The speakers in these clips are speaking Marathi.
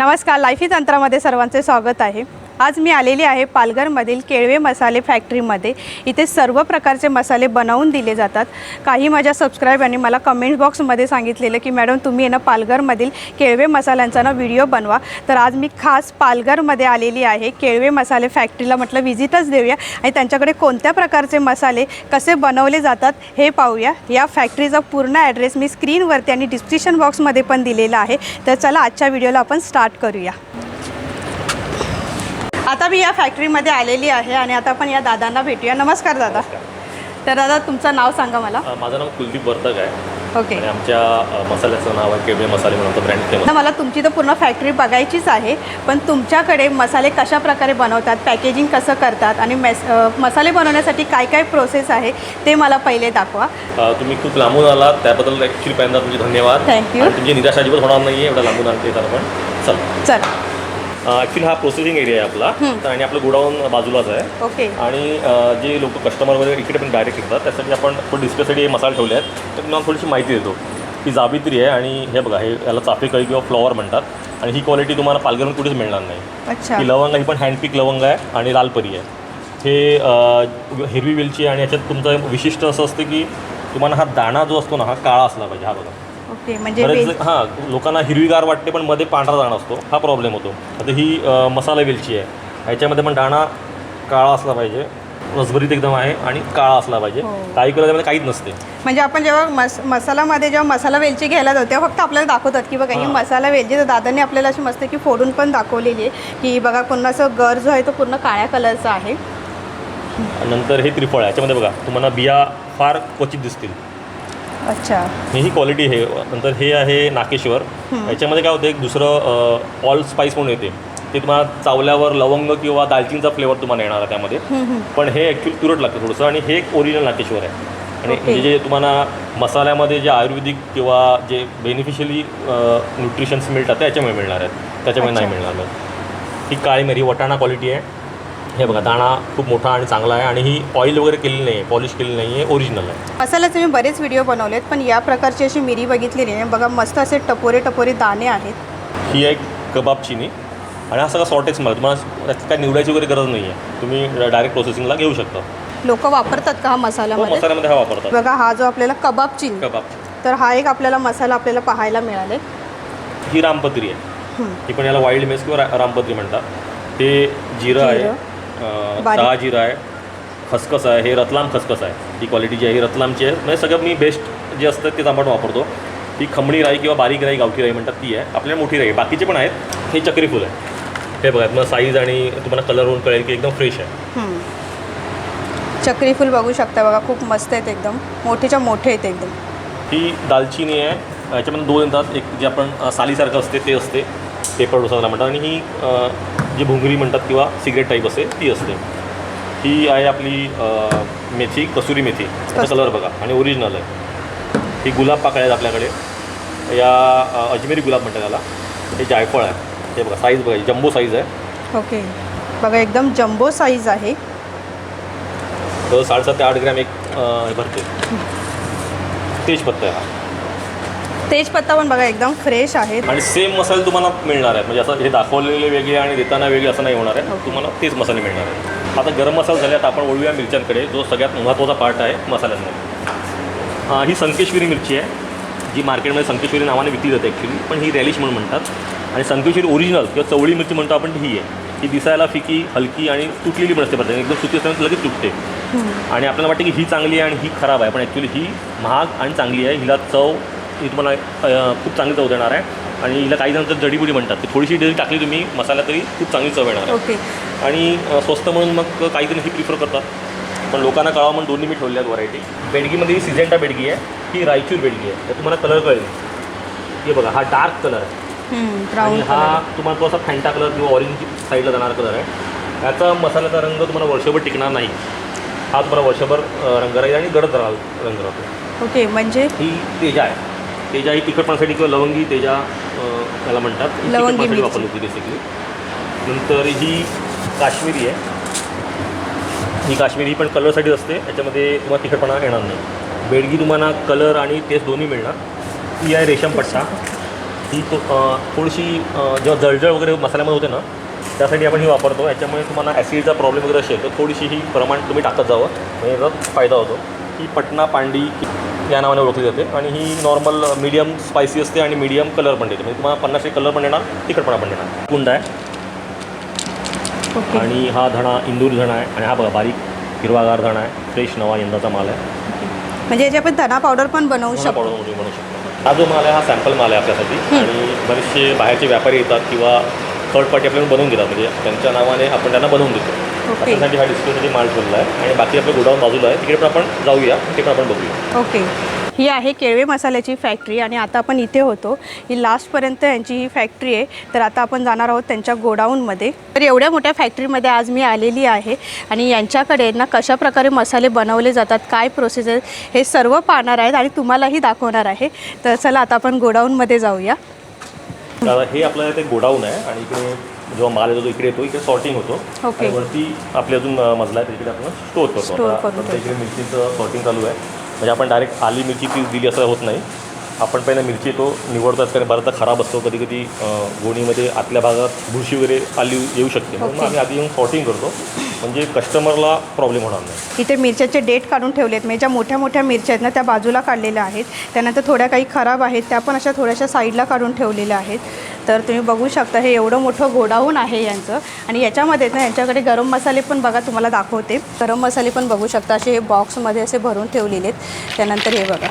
नमस्कार लाईफी तंत्रामध्ये सर्वांचे स्वागत आहे. आज मी आलेली आहे पालघरमधील केळवे मसाले फॅक्टरीमध्ये. इथे सर्व प्रकारचे मसाले बनवून दिले जातात. काही माझ्या सबस्क्राईबांनी मला कमेंट बॉक्समध्ये सांगितलेलं की मॅडम तुम्ही आहे ना पालघरमधील केळवे मसाल्यांचा ना व्हिडिओ बनवा. तर आज मी खास पालघरमध्ये आलेली आहे. केळवे मसाले फॅक्टरीला म्हटलं व्हिजिटच देऊया. आणि त्यांच्याकडे कोणत्या प्रकारचे मसाले कसे बनवले जातात हे पाहूया. या फॅक्टरीचा पूर्ण ॲड्रेस मी स्क्रीनवरती आणि डिस्क्रिप्शन बॉक्समध्ये पण दिलेला आहे. तर चला आजच्या व्हिडिओला आपण स्टार्ट करूया. आता मी या फॅक्टरीमध्ये आलेली आहे आणि आता आपण या दादांना भेटूया. नमस्कार दादा. तर दादा तुमचं नाव सांगा मला. अ, माझं नाव कुलदीप वर्तक आहे. ओके. आणि आमच्या अ, मसाल्याचं नाव आहे केबळे मसाले म्हणून ब्रँड फेमस आता मला तुमची तर पूर्ण फॅक्टरी बघायचीच आहे पण तुमच्याकडे मसाले कशा प्रकारे बनवतात पॅकेजिंग कसं करतात आणि मेस अ, मसाले बनवण्यासाठी काय काय प्रोसेस आहे ते मला पहिले दाखवा. अ, तुम्ही खूप लांबून आलात त्याबद्दल ॲक्च्युली पहिल्यांदा तुमचे धन्यवाद. Thank you. आणि तुमची निराशा अजिबात होणार नाही आहे एवढा लांबून आणते आपण. चल. चल. ॲक्च्युली हा प्रोसेसिंग एरिया आहे आपला. तर आणि आपलं गोडाऊन बाजूलाच आहे. ओके. आणि जे लोक कस्टमर वगैरे इकडे पण डायरेक्ट येतात त्यासाठी आपण थोडं डिस्प्लेसाठी हे मसाले ठेवले आहेत. तर तुम्हाला थोडीशी माहिती देतो. ही जाबित्री आहे आणि हे बघा हे याला चाफे कळी किंवा फ्लॉवर म्हणतात. आणि ही क्वालिटी तुम्हाला पालघरमध्ये कुठेच मिळणार नाही. ही लवंग ही पण हँडपिक लवंग आहे आणि लालपरी आहे. हे हिरवी वेलची आणि याच्यात तुमचं विशिष्ट असं असतं की तुम्हाला हा दाणा जो असतो ना हा काळा असला पाहिजे. हा बघा. ओके म्हणजे बरेच वेल- हां लोकांना हिरवीगार वाटते पण मध्ये पांढरा दाणा असतो. हा प्रॉब्लेम होतो. आता ही अ, मसाला वेलची आहे. ह्याच्यामध्ये पण दाणा काळा असला पाहिजे. रसभरीत एकदम आहे आणि काळा असला पाहिजे. हो. काही कलर त्यामध्ये काहीच नसते. म्हणजे आपण जेव्हा मस मसालामध्ये जेव्हा मसाला वेलची घ्यायला जातो तेव्हा फक्त आपल्याला दाखवतात की बघा ही हां. मसाला वेलची तर दादाने आपल्याला अशी मस्त की फोडून पण दाखवलेली आहे की बघा पूर्ण असं गर जो आहे तो पूर्ण काळ्या कलरचा आहे. नंतर हे त्रिफळ आहे. याच्यामध्ये बघा तुम्हाला बिया फार क्वचित दिसतील. अच्छा. ही ही क्वालिटी आहे. नंतर हे आहे नाकेश्वर याच्यामध्ये काय होतं एक दुसरं ऑल स्पाइस म्हणून येते. ते तुम्हाला चावल्यावर लवंग किंवा दालचिनीचा फ्लेवर तुम्हाला येणार आहे त्यामध्ये. पण हे ॲक्च्युली तुरट लागतं थोडंसं आणि हे एक ओरिजिनल नाकेश्वर आहे. आणि. म्हणजे जे तुम्हाला मसाल्यामध्ये जे आयुर्वेदिक किंवा जे बेनिफिशियली न्यूट्रिशन्स मिळतात ते याच्यामुळे मिळणार आहेत. त्याच्यामुळे नाही. मिळणार. ही काळी मिरी वटाणा क्वालिटी आहे. हे बघा दाणा खूप मोठा आणि चांगला आहे आणि ही ऑइल वगैरे केलेली नाही आहे पॉलिश केलेली नाही आहे ओरिजिनल आहे. मसाल्याचे मी बरेच व्हिडिओ बनवलेत पण या प्रकारची अशी मिरी बघितलेली आहे बघा मस्त असे टपोरे टपोरे दाणे आहेत. ही एक कबाब चिनी आणि हा सगळा सॉर्टेक्स मला. तुम्हाला त्यात काय निवडायची वगैरे गरज नाही आहे तुम्ही डायरेक्ट प्रोसेसिंगला घेऊ शकता. लोक वापरतात का हा हो, मसाल्यामध्ये हा वापरतात. बघा हा जो आपल्याला कबाब चिन. कबाब तर हा एक आपल्याला मसाला आपल्याला पाहायला मिळाले. ही रामपत्री आहे. ही पण याला वाईल्ड मेस किंवा रा- रामपत्री म्हणतात. ते जिरं. आहे. जिरं आहे खसखस आहे हे रतलाम खसखस आहे. ही क्वालिटी जी आहे ही रतलामची आहे. म्हणजे सगळं मी बेस्ट जे असतं तेच आपण वापरतो. ती खमणी राई किंवा बारीक राई गावठी राई म्हणतात ती आहे. आपल्याला मोठी राई बाकीचे पण आहेत. हे चक्री फुल आहे. हे बघा तुम्हाला साईज आणि तुम्हाला कलरवरून कळेल की एकदम फ्रेश आहे. चक्री फुल बघू शकता बघा खूप मस्त आहेत एकदम. मोठेच्या मोठे आहेत एकदम. ही दालचिनी आहे. याच्यामध्ये दोन येतात. एक जे आपण सालीसारखं असते ते असते. पेपर डोसाला म्हणतात. आणि ही जी भुंगरी म्हणतात किंवा सिगरेट टाईप असते ती असते. ही आहे आपली मेथी कसुरी मेथी. त्याचा कलर बघा आणि ओरिजिनल आहे. ही गुलाब पाकळ्या आहेत आपल्याकडे. या अजमेरी गुलाब म्हणतात त्याला. हे जायफळ आहे. हे बघा साईज बघा जम्बो साईज आहे. ओके. बघा एकदम जम्बो साईज आहे. साडेसात ते आठ ग्रॅम एक भरते. तेजपत्ता आहे हा. तेजपत्ता पण बघा एकदम फ्रेश आहेत. आणि सेम मसाले तुम्हाला मिळणार आहेत. म्हणजे असं हे दाखवलेले वेगळे आणि देताना वेगळे असं नाही होणार आहे. तुम्हाला तेच मसाले मिळणार आहेत. आता गरम मसाला झाले आता आपण वळूया मिरच्यांकडे. जो सगळ्यात महत्त्वाचा पार्ट आहे मसाल्यांमध्ये. ही संकेश्वरी मिरची आहे जी मार्केटमध्ये संकेश्वरी नावाने विकली जाते ॲक्च्युली पण ही रॅलिश म्हणून म्हणतात. आणि संकेश्वरी ओरिजिनल किंवा चवळी मिरची म्हणतो आपण ही आहे. ही दिसायला फिकी हलकी आणि तुटलेली पण असते पडते एकदम सुती असताना लगेच तुटते. आणि आपल्याला वाटते की ही चांगली आहे आणि ही खराब आहे. पण ॲक्च्युली ही महाग आणि चांगली आहे. हिला चव ही तुम्हाला खूप चांगली चव देणार आहे. आणि हिला काही जण जडीबुडी म्हणतात. ती थोडीशी जरी टाकली तुम्ही मसाला तरी खूप चांगली चव येणार आहे. ओके. आणि स्वस्त म्हणून मग काही जण ही प्रिफर करतात पण लोकांना कळावं म्हणून दोन्ही मी ठेवल्या आहेत व्हरायटी बेडगीमध्ये ही सिजेंटा बेडगी आहे ही रायचूर बेडगी आहे. तर तुम्हाला कलर कळेल. हे बघा हा डार्क कलर आहे. आणि हा तुम्हाला थोडासा फॅन्टा कलर किंवा ऑरेंज साईडला जाणारा कलर आहे. याचा मसाल्याचा रंग तुम्हाला वर्षभर टिकणार नाही. हा तुम्हाला वर्षभर रंग राहील आणि गडद राहल रंग राहतो. ओके म्हणजे? ही तेजा आहे. तेजा ही तिखटपणासाठी किंवा लवंगी तेजा त्याला म्हणतात. लवंगी तिखटपणासाठी. वापरली होती बेसिकली नंतर ही काश्मीरी आहे. ही काश्मीरी पण कलरसाठी असते. याच्यामध्ये तुम्हाला तिखटपणा येणार नाही. बेडगी तुम्हाला कलर आणि टेस्ट दोन्ही मिळणार. ही आहे रेशम पट्टा. ही तो थोडीशी जेव्हा जळजळ वगैरे मसाल्यामध्ये होते ना त्यासाठी आपण ही वापरतो. याच्यामुळे तुम्हाला ॲसिडचा प्रॉब्लेम वगैरे असेल तर थोडीशी ही प्रमाण तुम्ही टाकत जावं. म्हणजे याचा फायदा होतो. ही पटना पांडी या नावाने ओळखली जाते. आणि ही नॉर्मल मीडियम स्पायसी असते आणि मीडियम कलर पण देते. म्हणजे तुम्हाला पन्नास कलर पण देणार तिखटपणा पण देणार. कुंड आहे. आणि हा धणा इंदूर धणा आहे. आणि हा बघा बारीक हिरवागार धणा आहे. फ्रेश नवा यंदाचा माल आहे. म्हणजे याची आपण धना पावडर पण बनवू धणा शकतो. पावडर बनवू शकतो. हा जो माल आहे हा सॅम्पल माल आहे आपल्यासाठी. आणि बरेचसे बाहेरचे व्यापारी येतात किंवा थर्ड पार्टी आपल्याला बनवून घेतात. म्हणजे त्यांच्या नावाने आपण त्यांना बनवून देतो. त्यासाठी हा डिस्प्लेमध्ये माल ठेवला आहे. आणि बाकी आपलं गोडाऊन बाजूला आहे. तिकडे पण आपण जाऊया. ते पण आपण बघूया. ओके. ही आहे केळवे मसाल्याची फॅक्टरी आणि आता आपण इथे होतो. ही लास्टपर्यंत यांची ही फॅक्टरी आहे. तर आता आपण जाणार आहोत त्यांच्या गोडाऊनमध्ये. तर एवढ्या मोठ्या फॅक्टरीमध्ये आज मी आलेली आहे. आणि यांच्याकडे ना कशा प्रकारे मसाले बनवले जातात काय प्रोसेस आहे हे सर्व पाहणार आहेत आणि तुम्हालाही दाखवणार आहे. तर चला आता आपण गोडाऊनमध्ये जाऊया. हे आपलं ते गोडाऊन आहे. आणि इकडे जेव्हा माल येतो तो इकडे येतो इकडे सॉर्टिंग होतो. आणि वरती आपले अजून अ, मजला आहे तिकडे आपण स्टोअर करतो. Store आता करून सध्या इकडे मिरचीचं सॉर्टिंग चालू आहे. म्हणजे आपण डायरेक्ट आली मिरची पीस दिली असं होत नाही. आपण पहिला मिरची तो निवडतात कारण बराचसा खराब असतो कधी कधी गोणीमध्ये आतल्या भागात बुरशी वगैरे आली येऊ शकते. म्हणून. आम्ही आधी येऊन सॉर्टिंग करतो. म्हणजे कस्टमरला प्रॉब्लेम होणार नाही. इथे मिरच्याचे डेट काढून ठेवलेत. म्हणजे ज्या मोठ्या मोठ्या मिरच्या आहेत ना त्या बाजूला काढलेल्या आहेत. त्यानंतर थोड्या काही खराब आहेत त्या पण अशा थोड्याशा साईडला काढून ठेवलेल्या आहेत. तर तुम्ही बघू शकता हे एवढं मोठं गोडाऊन आहे यांचं. आणि याच्यामध्ये ना यांच्याकडे गरम मसाले पण बघा तुम्हाला दाखवते. गरम मसाले पण बघू शकता असे हे बॉक्समध्ये असे भरून ठेवलेले आहेत. त्यानंतर हे बघा.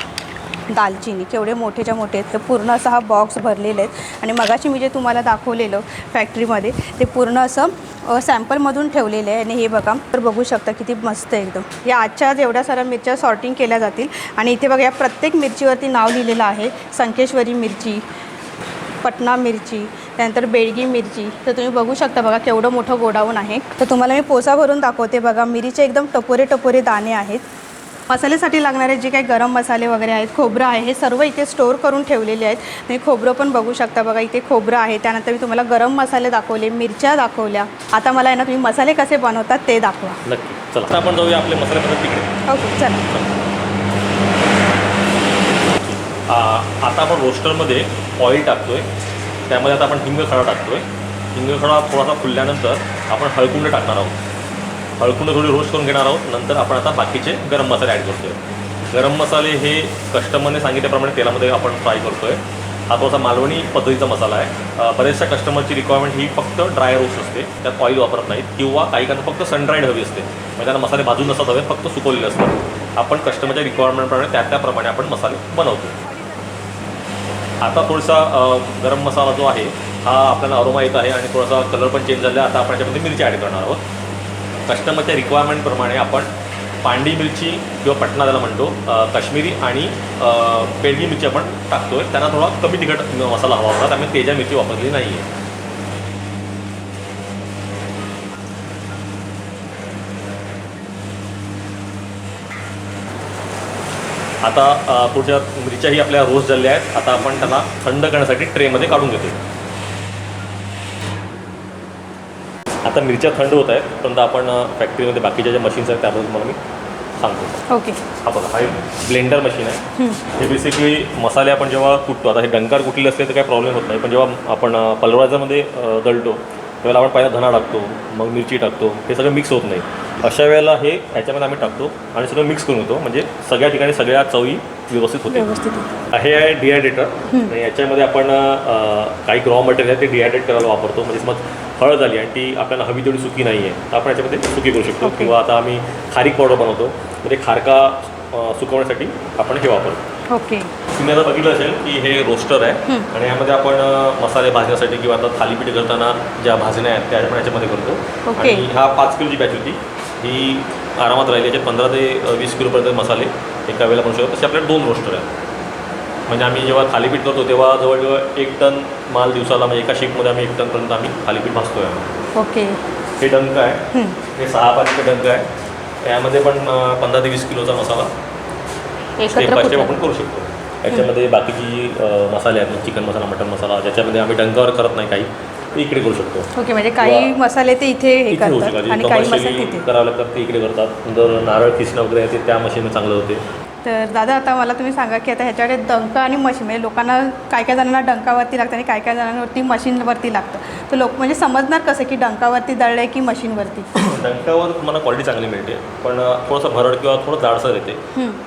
दालचिनी केवढे मोठेच्या मोठे आहेत ते पूर्ण असा हा बॉक्स भरलेले आहेत. आणि मगाशी मी जे तुम्हाला दाखवलेलं फॅक्टरीमध्ये ते पूर्ण असं सॅम्पलमधून ठेवलेलं आहे. आणि हे बघा तर बघू शकता किती मस्त आहे एकदम. या आजच्या आज एवढ्या साऱ्या मिरच्या सॉर्टिंग केल्या जातील. आणि इथे बघा या प्रत्येक मिरचीवरती नाव लिहिलेलं आहे. संकेश्वरी मिरची पटना मिरची त्यानंतर बेडगी मिरची. तर तुम्ही बघू शकता बघा केवढं मोठं गोडाऊन आहे. तर तुम्हाला मी पोसा भरून दाखवते बघा. मिरीचे एकदम टपोरे टपोरे दाणे आहेत. मसाल्यासाठी लागणारे जे काही गरम मसाले वगैरे आहेत खोबरं आहे हे सर्व इथे स्टोअर करून ठेवलेले आहेत. तुम्ही खोबरं पण बघू शकता बघा इथे खोबरं आहे. त्यानंतर मी तुम्हाला गरम मसाले दाखवले मिरच्या दाखवल्या. आता मला आहे ना तुम्ही मसाले कसे बनवतात ते दाखवा. नक्की चला. आता आपण जाऊया आपले मसाले तिकडे. ओके चला. आता आपण रोस्टरमध्ये ऑइल टाकतोय. त्यामध्ये आता आपण हिंग खडा टाकतोय. हिंग खडा थोडासा फुलल्यानंतर आपण हळकुंड टाकणार आहोत. हळकुंड थोडी रोस्ट करून घेणार आहोत. नंतर आपण आता बाकीचे गरम मसाले ॲड करतोय. गरम मसाले हे कस्टमरने सांगितल्याप्रमाणे तेलामध्ये आपण फ्राय करतोय. हा थोडासा मालवणी पद्धतीचा मसाला आहे. बऱ्याचशा कस्टमरची रिक्वायरमेंट ही फक्त ड्राय रोस्ट असते. त्यात ऑइल वापरत नाहीत. किंवा काही काहींना फक्त सनड्राईड हवी असते. म्हणजे त्यांना मसाले भाजून नसतात हवे फक्त सुकवलेले असतात. आपण कस्टमरच्या रिक्वायरमेंटप्रमाणे त्या त्याप्रमाणे आपण मसाले बनवतो. आता थोडासा गरम मसाला जो आहे हा आपल्याला अरोमा येत आहे आणि थोडासा कलर पण चेंज झाला. आता आपण याच्यामध्ये मिरची ॲड करणार आहोत. कस्टमरच्या रिक्वायरमेंटप्रमाणे आपण पांडी मिरची किंवा पटना त्याला म्हणतो काश्मीरी आणि अ, मिरची आपण टाकतोय. त्यांना थोडा कमी तिखट मसाला हवा होता त्यामुळे तेजा मिरची वापरली नाही आहे आता पुढच्या मिरच्याही आपल्या रोस्ट झालेल्या आहेत. आता आपण त्यांना थंड करण्यासाठी ट्रेमध्ये काढून घेतो आता मिरच्या थंड होत आहेत परंतु आपण फॅक्टरीमध्ये बाकीच्या ज्या मशीन्स आहेत त्याबद्दल तुम्हाला मी सांगतो. ओके हा बघा हा एक ब्लेंडर मशीन आहे. हे बेसिकली मसाले आपण जेव्हा कुटतो आता हे डंकार कुटलेले असले तर काही प्रॉब्लेम होत नाही. पण जेव्हा आपण पलवराजामध्ये दळतो त्यावेळेला आपण पहिला धना टाकतो मग मिरची टाकतो हे सगळं मिक्स होत नाही. अशा वेळेला हे ह्याच्यामध्ये आम्ही टाकतो आणि सगळं मिक्स करून घेतो म्हणजे सगळ्या ठिकाणी सगळ्या चवी व्यवस्थित होते. हे आहे डिहायड्रेटर आणि याच्यामध्ये आपण काही रॉ मटेरियल आहे ते डिहायड्रेट करायला वापरतो. म्हणजे समज हळद आली आणि ती आपल्याला हवी तेवढी सुकी नाही आहे तर आपण याच्यामध्ये सुकी करू शकतो. किंवा आता आम्ही खारीक पावडर बनवतो. ते खारका सुकवण्यासाठी आपण हे वापरतो. ओके. तुम्ही आता बघितलं असेल की हे रोस्टर आहे. आणि यामध्ये आपण मसाले भाजण्यासाठी किंवा आता थालीपीठ करताना ज्या भाजण्या आहेत त्या आपण याच्यामध्ये करतो. ओके. आणि हा पाच किलोची बॅच होती. ही आरामात राहिली. याच्यात पंधरा ते वीस किलोपर्यंत मसाले एका वेळेला बनवू शकतो. तसे आपल्याला दोन रोस्टर आहेत. म्हणजे आम्ही जेव्हा थालीपीठ करतो तेव्हा जवळजवळ एक टन माल दिवसाला म्हणजे एका शिफ्टमध्ये आम्ही एक टनपर्यंत आम्ही थालीपीठ भाजतोय. ओके. हे डंक आहे. हं. सहा पाचचे डंक आहे. यामध्ये पण पंधरा ते वीस किलोचा मसाला. एकत्र स्टेप? आपण करू शकतो. याच्यामध्ये बाकीची मसाले आहेत चिकन मसाला मटन मसाला ज्याच्यामध्ये आम्ही डंकावर करत नाही काही ते इकडे करू शकतो. ओके म्हणजे काही मसाले ते इथे हे करतात आणि काही मसाले तिथे. करावं लागतात ते इकडे करतात. नंतर नारळ किसणं वगैरे ते त्या मशीन चांगलं होते. तर दादा आता मला तुम्ही सांगा की आता ह्याच्याकडे डंक आणि मशीन म्हणजे लोकांना काय काय जणांना डंकावरती लागतं आणि काय काय जणांवरती मशीनवरती लागतं. तर लोक म्हणजे समजणार कसं की डंकावरती दळलं आहे की मशीनवरती? डंकावर तुम्हाला क्वालिटी चांगली मिळते पण थोडंसं भरड किंवा थोडं जाडसर येते.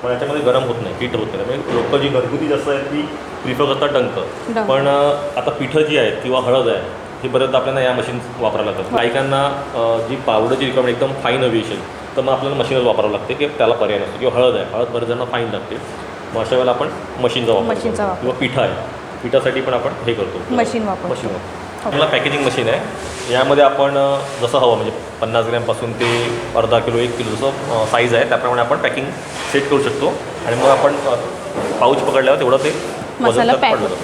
पण याच्यामध्ये गरम होत नाही हीट होत. नाही त्यामुळे लोक जी घरगुती जास्त आहेत ती प्रिफर करतात डंक. पण आता पिठं जी आहेत किंवा हळद आहे ही बरेचदा आपल्याला या मशीन वापरावं लागतात. बायकांना अ, जी पावडरची रिक्वायरमेंट एकदम फाईन हवी असेल तर मग आपल्याला मशीनच वापरावं लागते की त्याला पर्याय नसतो. किंवा हळद आहे हळद बरेच जणांना फाईन लागते. मग अशा वेळेला आपण मशीनचा वापर. वापर. किंवा पिठं आहे. पिठासाठी पण आपण हे करतो. मशीन वापरतो. मशीन वापरतो आपल्याला पॅकेजिंग मशीन आहे. यामध्ये आपण जसं हवं म्हणजे पन्नास ग्रॅमपासून ते अर्धा किलो एक किलो जसं साईज आहे त्याप्रमाणे आपण पॅकिंग सेट करू शकतो. आणि मग आपण पाऊच पकडल्यावर तेवढं ते मसाला जातं.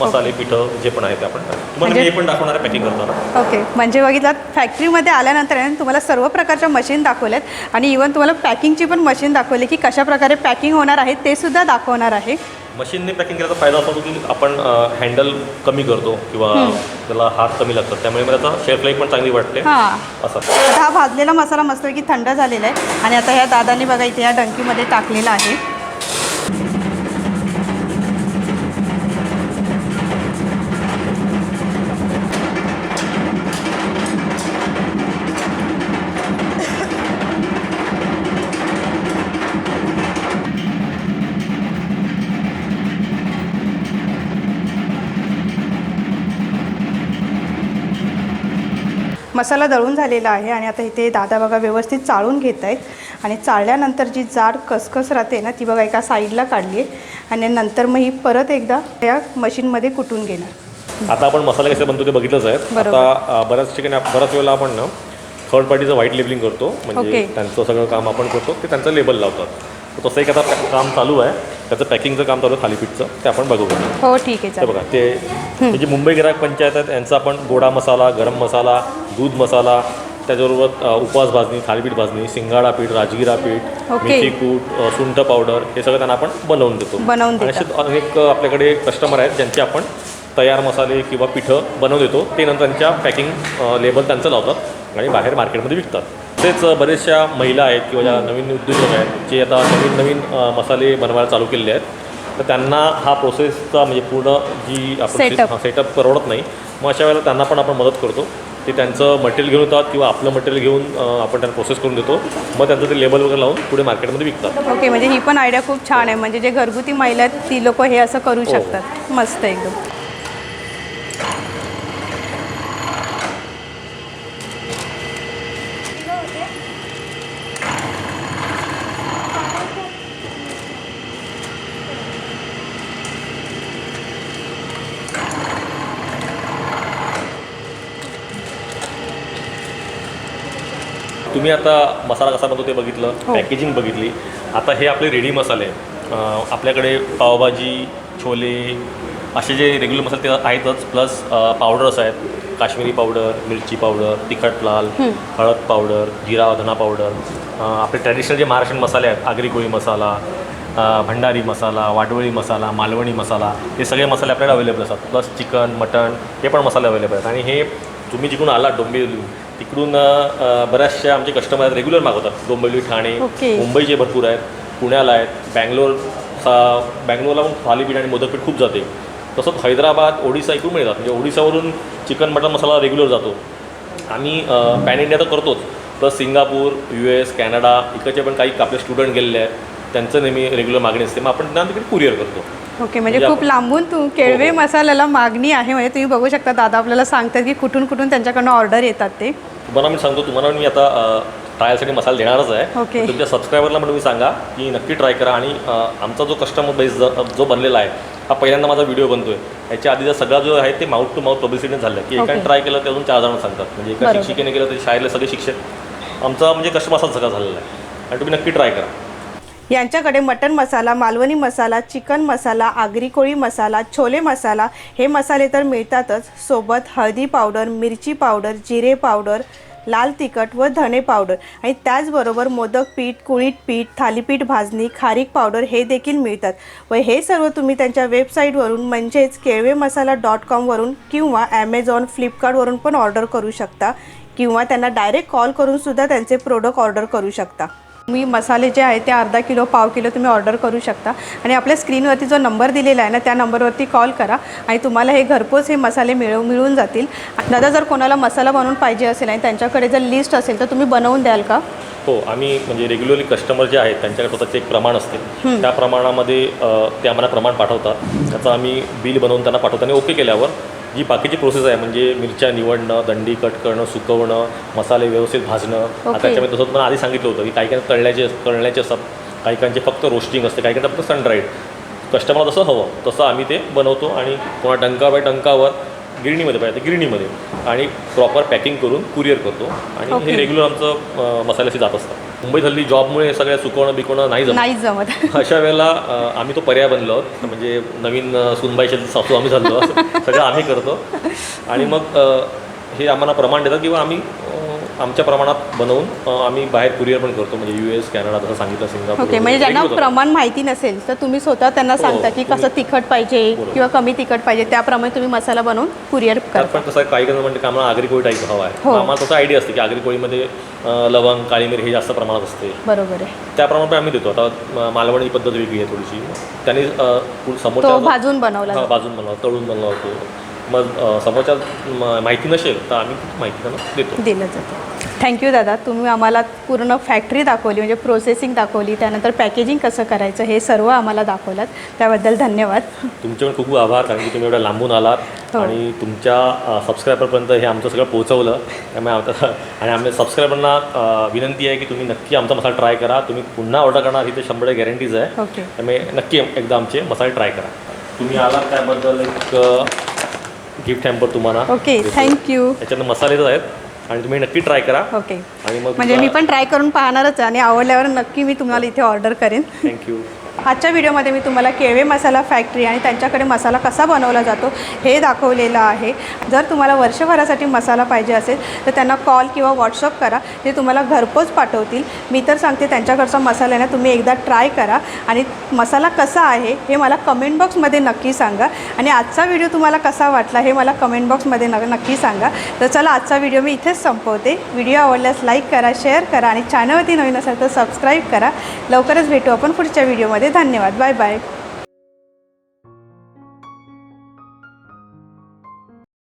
मसाले पिठं जे पण आहे ते आपण तुम्हाला म्हणजे- हे पण दाखवणार आहे पॅकिंग करताना ओके. म्हणजे बघितलं फॅक्टरीमध्ये आल्यानंतर आहे ना, तुम्हाला सर्व प्रकारच्या मशीन दाखवल्यात आणि इवन तुम्हाला पॅकिंगची पण मशीन दाखवली की कशा प्रकारे पॅकिंग होणार आहे ते सुद्धा दाखवणार आहे. मशीनने पॅकिंग केल्याचा फायदा असा होतो की आपण हँडल कमी करतो किंवा त्याला हात कमी लागतात. त्यामुळे मला त्याचा शेल्फ लाईफ पण चांगली वाटते. हां. असं. आता हा भाजलेला मसाला मस्तपैकी थंड झालेला आहे. आणि आता ह्या दादाने बघा इथे या डंकीमध्ये टाकलेला आहे. मसाला दळून झालेला आहे आणि आता इथे दादा बघा व्यवस्थित चाळून घेत आहेत. आणि चाळल्यानंतर जी जाड कसकस राहते ना ती बघा एका साईडला काढली आहे. आणि नंतर मग ही परत एकदा या मशीनमध्ये कुटून घेणार. आता आपण मसाले कसे बनतो ते बघितलंच आहे. आता बऱ्याच ठिकाणी बऱ्याच वेळेला आपण ना थर्ड पार्टीचं व्हाईट लेबलिंग करतो. म्हणजे ओके. त्यांचं सगळं काम आपण करतो ते त्यांचं लेबल लावतात. तसं एक आता काम चालू आहे. त्याचं पॅकिंगचं काम चालू आहे थालीपीठचं ते आपण बघू हो ठीक आहे बघा ते हे जे मुंबई गिरायक पंचायत आहेत यांचा आपण गोडा मसाला गरम मसाला दूध मसाला त्याच्याबरोबर उपवास भाजणी थालीपीठ भाजणी सिंगाडा पीठ राजगिरा पीठ ओके. मेथी कूट अ, सुंठ पावडर हे सगळं त्यांना आपण बनवून देतो बनवून आणि. असे अनेक अ, आपल्याकडे कस्टमर आहेत ज्यांचे आपण तयार मसाले किंवा पिठं बनवून देतो ते नंतर त्यांच्या पॅकिंग लेबल त्यांचं लावतात आणि बाहेर मार्केटमध्ये विकतात तसेच अ, बरेचशा महिला आहेत किंवा ज्या नवीन उद्योजक आहेत जे आता नवीन नवीन अ, मसाले बनवायला चालू केलेले आहेत तर त्यांना हा प्रोसेसचा म्हणजे पूर्ण जी Setup. आपण सेटअप परवडत नाही मग अशा वेळेला त्यांना पण आपण मदत करतो ते त्यांचं मटेरियल घेऊन येतात किंवा आपलं मटेरियल घेऊन आपण त्यांना प्रोसेस करून देतो. मग त्यांचं ते लेबल वगैरे लावून पुढे मार्केटमध्ये विकतात. ओके म्हणजे ही पण आयडिया खूप छान आहे. म्हणजे जे घरगुती महिला आहेत ती लोक हे असं करू हो. शकतात. मस्त एकदम. तुम्ही आता मसाला कसा बनतो ते बघितलं हो. पॅकेजिंग बघितली. आता हे आपले रेडी मसाले आहेत. आपल्याकडे पावभाजी छोले असे जे रेग्युलर मसाले ते आहेतच. प्लस पावडर्स आहेत. काश्मीरी पावडर मिरची पावडर तिखट लाल हळद पावडर जिरा धना पावडर आपले ट्रॅडिशनल जे महाराष्ट्रीयन मसाले आहेत आगरी कोळी मसाला भंडारी मसाला वाडवळी मसाला मालवणी मसाला हे सगळे मसाले आपल्याला अवेलेबल असतात. प्लस चिकन मटण हे पण मसाले अवेलेबल आहेत. आणि हे तुम्ही जिकडून आलात डोंबिवली तिकडून बऱ्याचशा आमचे कस्टमर आहेत रेग्युलर मागवतात. डोंबिवली ठाणे ओके. मुंबईचे भरपूर आहेत पुण्याला आहेत बँगलोर सा बँगलोरला पण थालीपीठ आणि मोदकपीठ खूप जाते. तसंच हैदराबाद ओडिसा इकडून मिळतात. म्हणजे ओडिसावरून चिकन मटन मसाला रेग्युलर जातो. आम्ही पॅन इंडिया तर करतोच. Plus Singapore U S Canada इकडचे पण काही आपले स्टुडंट गेलेले आहेत. त्यांचं नेहमी रेग्युलर मागणी असते. मग आपण त्यांना तिकडे कुरिअर करतो. ओके म्हणजे म्हणजे खूप आपण- लांबून तू केळवे हो, हो. मसाल्याला मागणी आहे. म्हणजे तुम्ही बघू शकता दादा आपल्याला सांगतात की कुठून कुठून त्यांच्याकडनं ऑर्डर येतात ते. तुम्हाला मी सांगतो तुम्हाला मी आता ट्रायलसाठी मसाला देणारच आहे. ओके. तर तुमच्या सबस्क्रायबरला पण तुम्ही सांगा की नक्की ट्राय करा. आणि अ, आमचा जो कस्टमर बेस जो बनलेला आहे हा पहिल्यांदा माझा व्हिडिओ बनतोय. याच्या आधीचा सगळा जो आहे ते माउथ टू माउथ पब्लिसिटी झालं. की एकाने ओके. ट्राय केलं ते अजून चार जण सांगतात. म्हणजे एका बरोबर. शिक्षिकेने केलं ते शाळेतले सगळे शिक्षक. आमचा म्हणजे कस्टमर असाच सगळा झालेला आहे. आणि तुम्ही नक्की ट्राय करा. यांच्याकडे मटन मसाला मालवणी मसाला चिकन मसाला आगरी कोळी मसाला छोले मसाला हे मसाले तर मिळतातच. सोबत हळदी पावडर मिरची पावडर जिरे पावडर लाल तिखट व धणे पावडर. आणि त्याचबरोबर मोदक पीठ कुळीत पीठ थालीपीठ भाजणी खारीक पावडर हे देखील मिळतात. व हे सर्व तुम्ही त्यांच्या वेबसाईटवरून म्हणजेच केळवे मसाला डॉट कॉमवरून किंवा ॲमेझॉन फ्लिपकार्टवरून पण ऑर्डर करू शकता. किंवा त्यांना डायरेक्ट कॉल करून सुद्धा त्यांचे प्रोडक्ट ऑर्डर करू शकता. तुम्ही मसाले जे आहेत ते अर्धा किलो पाव किलो तुम्ही ऑर्डर करू शकता. आणि आपल्या स्क्रीनवरती जो नंबर दिलेला आहे ना त्या नंबरवरती कॉल करा. आणि तुम्हाला हे घरपोच हे मसाले मिळव मिळून जातील. दादा जर कोणाला मसाला बनवून पाहिजे असेल आणि त्यांच्याकडे जर लिस्ट असेल तर तुम्ही बनवून द्याल का? हो आम्ही म्हणजे रेग्युलरली कस्टमर जे आहेत त्यांच्याकडे स्वतःचे एक प्रमाण असते. त्या प्रमाणामध्ये ते आम्हाला प्रमाण पाठवतात. त्याचं आम्ही बिल बनवून त्यांना पाठवतो. आणि ओके केल्यावर जी बाकीची प्रोसेस आहे. म्हणजे मिरच्या निवडणं दंडी कट करणं सुकवणं मसाले व्यवस्थित भाजणं. आता. त्याच्यामध्ये तसं तुम्हाला आधी सांगितलं होतं की काही काही तळण्याचे तळण्याचे असतात. काही काहींचे फक्त रोस्टिंग असते काही काही फक्त सनड्राईड कस्टमरला जसं हवं तसं आम्ही ते बनवतो आणि कोणा टंका बाय टंकावर गिरणीमध्ये पाहिजे गिरणीमध्ये. आणि प्रॉपर पॅकिंग करून कुरिअर करतो. आणि. हे रेग्युलर आमचं अ, मसाल्याचे जात असतात मुंबईत हल्ली जॉबमुळे सगळ्या सुकवणं बिकवणं नाही जमत. नाही जमत. अशा वेळेला अ, आम्ही तो पर्याय बनलो. आहोत. म्हणजे नवीन अ, सुनबाईचे सासू आम्ही झालो. सगळं आम्ही करतो. आणि मग अ, हे आम्हाला प्रमाण देतात किंवा आम्ही अ, आमच्या प्रमाणात बनवून आम्ही बाहेर कुरिअर पण करतो म्हणजे यू एस कॅनडा जसं सांगितलं सिंगापूर ओके म्हणजे. ज्यांना. प्रमाण माहिती नसेल तर तुम्ही स्वतः त्यांना सांगता की कसं तिखट पाहिजे. किंवा कमी तिखट पाहिजे त्याप्रमाणे तुम्ही मसाला बनवून कुरिअर करता पण कसं आहे, काही जण म्हणते की आम्हाला आगरी कोळी टाईप हवा आहे हो. आम्हाला तसं आयडिया असते की आगरी कोळीमध्ये लवंग काळी मिरी हे जास्त प्रमाणात असते बरोबर आहे त्याप्रमाणे आम्ही देतो आता मालवणी पद्धत वेगळी आहे थोडीशी त्यांनी समोरच्या भाजून बनवला हा. भाजून बनवतो तळून बनवतो मग समोरच्या माहिती नसेल तर आम्ही माहिती त्यांना देतो. दिलं जातं. थँक्यू दादा. तुम्ही आम्हाला पूर्ण फॅक्टरी दाखवली म्हणजे प्रोसेसिंग दाखवली त्यानंतर पॅकेजिंग कसं करायचं हे सर्व आम्हाला दाखवलात. त्याबद्दल धन्यवाद. तुमचे पण खूप खूप आभार कारण की तुम्ही एवढ्या लांबून आलात हो. आणि तुमच्या सबस्क्रायबरपर्यंत हे आमचं सगळं पोहोचवलं. त्यामुळे आमचं आणि आमच्या सबस्क्रायबरना अ, विनंती आहे की तुम्ही नक्की आमचा मसाला ट्राय करा. तुम्ही पुन्हा ऑर्डर करणार ही ते शंभर गॅरंटीज आहे. ओके त्यामुळे नक्की एकदा आमचे मसाले ट्राय करा. तुम्ही आलात त्याबद्दल एक गिफ्ट हॅम्पर तुम्हाला ओके देतो. थँक्यू त्याच्यानं मसालेच आहेत. आणि तुम्ही नक्की ट्राय करा. ओके आणि मग म्हणजे मी पण ट्राय करून पाहणारच आहे आणि आवडल्यावर नक्की मी तुम्हाला इथे ऑर्डर करेन. थँक्यू आजच्या व्हिडिओमध्ये मी तुम्हाला केळवे मसाला फॅक्टरी आणि त्यांच्याकडे मसाला कसा बनवला जातो हे दाखवलेलं आहे. जर तुम्हाला वर्षभरासाठी मसाला पाहिजे असेल तर त्यांना कॉल किंवा व्हॉट्सअप करा. ते तुम्हाला घरपोच पाठवतील. मी तर सांगते त्यांच्याकडचा मसाला ना तुम्ही एकदा ट्राय करा. आणि मसाला कसा आहे हे मला कमेंट बॉक्समध्ये नक्की सांगा. आणि आजचा व्हिडिओ तुम्हाला कसा वाटला हे मला कमेंट बॉक्समध्ये न नक्की सांगा. तर चला आजचा व्हिडिओ मी इथेच संपवते. व्हिडिओ आवडल्यास लाईक करा शेअर करा. आणि चॅनलवरती नवीन असेल तर सबस्क्राईब करा. लवकरच भेटू आपण पुढच्या व्हिडिओमध्ये. धन्यवाद. Bye bye.